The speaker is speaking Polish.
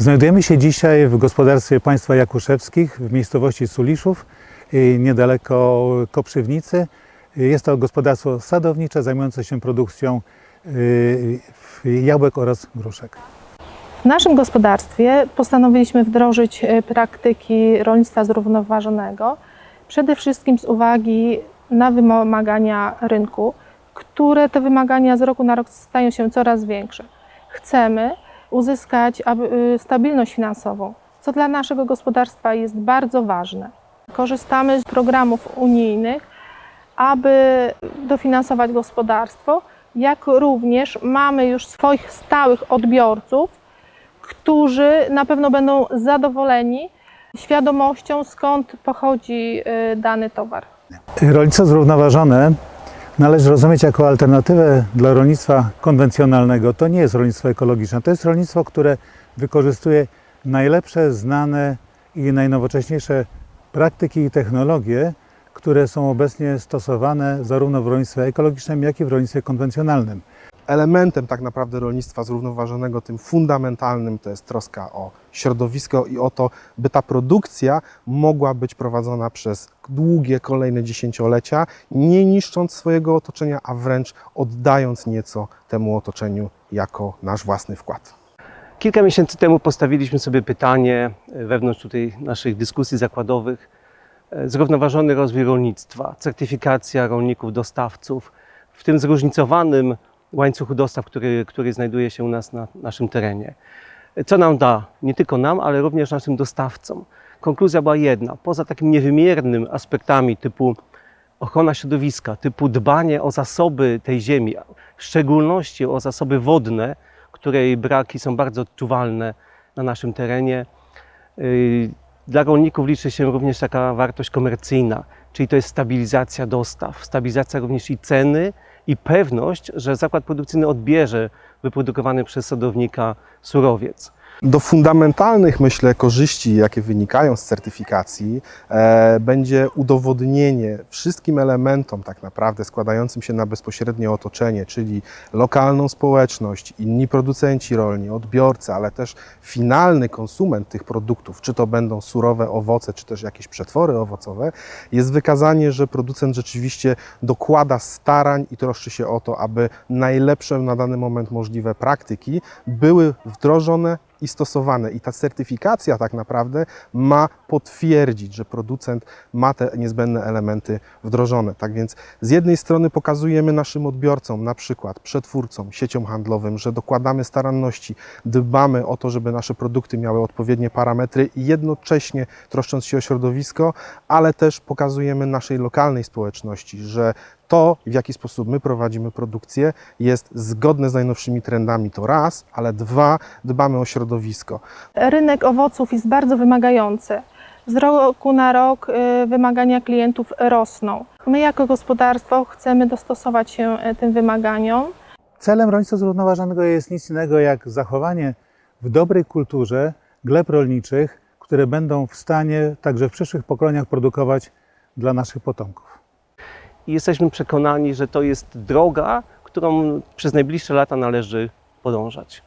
Znajdujemy się dzisiaj w gospodarstwie państwa Jakuszewskich w miejscowości Suliszów, y, niedaleko Koprzywnicy. Y, Jest to gospodarstwo sadownicze zajmujące się produkcją y, jabłek oraz gruszek. W naszym gospodarstwie postanowiliśmy wdrożyć e, praktyki rolnictwa zrównoważonego, przede wszystkim z uwagi na wymagania rynku, które te wymagania z roku na rok stają się coraz większe. Chcemy uzyskać y, stabilność finansową, co dla naszego gospodarstwa jest bardzo ważne. Korzystamy z programów unijnych, aby dofinansować gospodarstwo, jak również mamy już swoich stałych odbiorców, którzy na pewno będą zadowoleni świadomością, skąd pochodzi y, dany towar. Rolnictwo zrównoważone należy rozumieć jako alternatywę dla rolnictwa konwencjonalnego. To nie jest rolnictwo ekologiczne, to jest rolnictwo, które wykorzystuje najlepsze, znane i najnowocześniejsze praktyki i technologie, które są obecnie stosowane zarówno w rolnictwie ekologicznym, jak i w rolnictwie konwencjonalnym. Elementem tak naprawdę rolnictwa zrównoważonego, tym fundamentalnym, to jest troska o środowisko i o to, by ta produkcja mogła być prowadzona przez długie kolejne dziesięciolecia, nie niszcząc swojego otoczenia, a wręcz oddając nieco temu otoczeniu jako nasz własny wkład. Kilka miesięcy temu postawiliśmy sobie pytanie e, wewnątrz tutaj naszych dyskusji zakładowych. e, Zrównoważony rozwój rolnictwa, certyfikacja rolników, dostawców w tym zróżnicowanym łańcuchu dostaw, który, który znajduje się u nas na naszym terenie. Co nam da? Nie tylko nam, ale również naszym dostawcom. Konkluzja była jedna. Poza takimi niewymiernym aspektami typu ochrona środowiska, typu dbanie o zasoby tej ziemi, w szczególności o zasoby wodne, której braki są bardzo odczuwalne na naszym terenie. Yy, Dla rolników liczy się również taka wartość komercyjna, czyli to jest stabilizacja dostaw, stabilizacja również i ceny i pewność, że zakład produkcyjny odbierze wyprodukowany przez sadownika surowiec. Do fundamentalnych, myślę, korzyści, jakie wynikają z certyfikacji, e, będzie udowodnienie wszystkim elementom, tak naprawdę składającym się na bezpośrednie otoczenie, czyli lokalną społeczność, inni producenci rolni, odbiorcy, ale też finalny konsument tych produktów, czy to będą surowe owoce, czy też jakieś przetwory owocowe, jest wykazanie, że producent rzeczywiście dokłada starań i troszczy się o to, aby najlepsze na dany moment możliwe praktyki były wdrożone i stosowane. I ta certyfikacja tak naprawdę ma potwierdzić, że producent ma te niezbędne elementy wdrożone. Tak więc z jednej strony pokazujemy naszym odbiorcom, na przykład przetwórcom, sieciom handlowym, że dokładamy staranności, dbamy o to, żeby nasze produkty miały odpowiednie parametry i jednocześnie troszcząc się o środowisko, ale też pokazujemy naszej lokalnej społeczności, że to, w jaki sposób my prowadzimy produkcję, jest zgodne z najnowszymi trendami, to raz, ale dwa, dbamy o środowisko. Rynek owoców jest bardzo wymagający. Z roku na rok y, wymagania klientów rosną. My jako gospodarstwo chcemy dostosować się y, tym wymaganiom. Celem rolnictwa zrównoważonego jest nic innego jak zachowanie w dobrej kulturze gleb rolniczych, które będą w stanie także w przyszłych pokoleniach produkować dla naszych potomków. I jesteśmy przekonani, że to jest droga, którą przez najbliższe lata należy podążać.